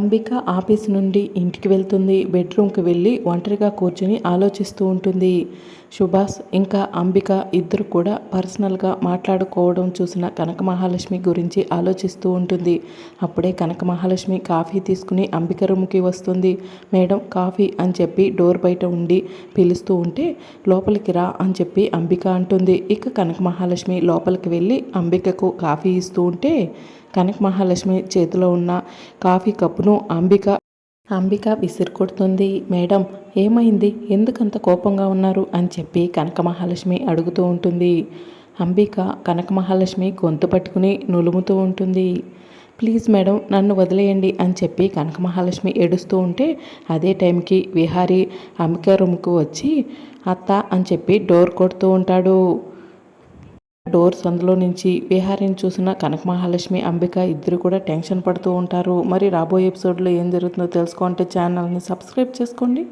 Ambika office నుండి ఇంటికి వెళ్తుంది. బెడ్రూమ్కి వెళ్ళి ఒంటరిగా కూర్చుని ఆలోచిస్తూ ఉంటుంది. సుభాష్ ఇంకా అంబిక ఇద్దరు కూడా పర్సనల్గా మాట్లాడుకోవడం చూసిన కనక మహాలక్ష్మి గురించి ఆలోచిస్తూ ఉంటుంది. అప్పుడే కనక మహాలక్ష్మి కాఫీ తీసుకుని అంబిక రూమ్కి వస్తుంది. మేడం కాఫీ అని చెప్పి డోర్ బయట ఉండి పిలుస్తూ ఉంటే లోపలికి రా అని చెప్పి అంబిక అంటుంది. ఇక కనక మహాలక్ష్మి లోపలికి వెళ్ళి అంబికకు కాఫీ ఇస్తూ ఉంటే కనక మహాలక్ష్మి చేతిలో ఉన్న కాఫీ కప్పును అంబిక అంబిక విసిరికొడుతుంది మేడం ఏమైంది? ఎందుకంత కోపంగా ఉన్నారు? అని చెప్పి కనక మహాలక్ష్మి అడుగుతూ ఉంటుంది. అంబిక కనక మహాలక్ష్మి గొంతు పట్టుకుని నులుముతూ ఉంటుంది. ప్లీజ్ మేడం నన్ను వదిలేయండి అని చెప్పి కనక మహాలక్ష్మి ఏడుస్తూ ఉంటే అదే టైంకి విహారీ అంబిక రూమ్కు వచ్చి అత్త అని చెప్పి డోర్ కొడుతూ ఉంటాడు. డోర్స్ అందులో నుంచి విహారిని చూసిన కనక మహాలక్ష్మి అంబిక ఇద్దరు కూడా టెన్షన్ పడుతూ ఉంటారు. మరి రాబోయే ఎపిసోడ్లో ఏం జరుగుతుందో తెలుసుకుంటే ఛానల్ని సబ్స్క్రైబ్ చేసుకోండి.